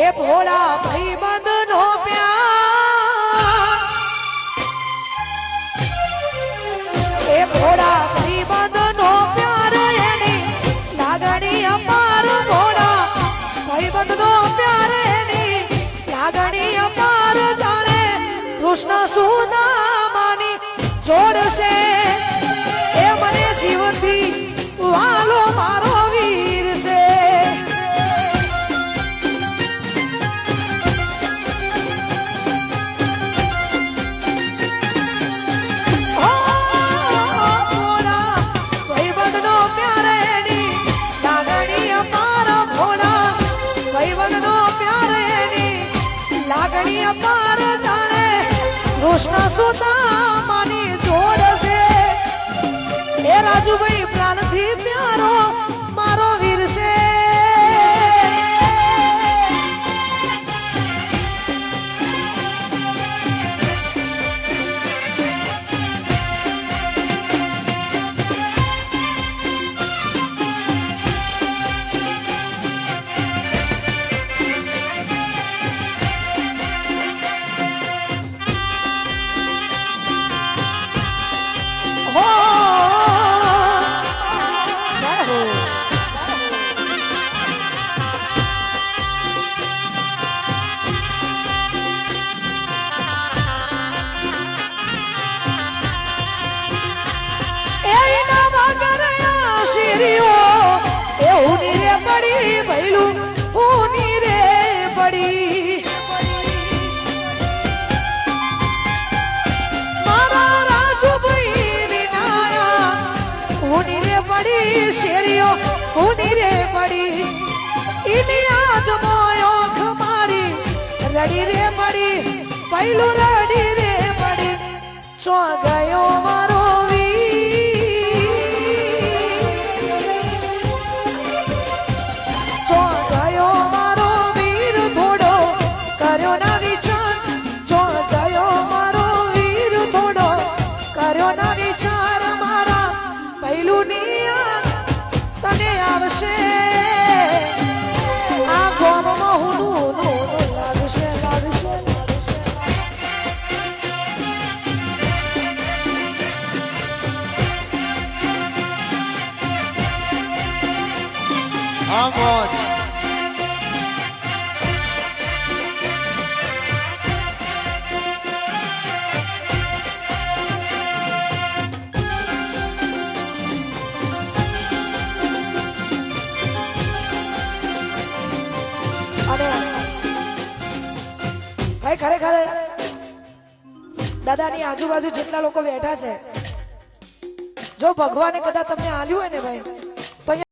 એ ભોળા ભાઈ બંધ નો એ ભોળા ભાઈ બંધ નો પ્યાર એની લાગણી અપાર ભોળા ભાઈ બંધ નો પ્યાર એની લાગણી અપાર જાણે કૃષ્ણ સુદામાની જોડશે. એ લાગણી અપાર જાણે કૃષ્ણ સુદામાની જોડ છે. એ રાજુભાઈ પ્રાણથી પ્યારો પડી, શેરીઓ હુની રે પડી. ઈની યાદમાં ઓખ મારી રડી રે મળી પહેલું રડી રે મળી ચો ગયો ભાઈ, ખરેખર દાદાની આજુબાજુ જેટલા લોકો બેઠા છે, જો ભગવાને કદાચ તમને હાલ્યું હોય ને ભાઈ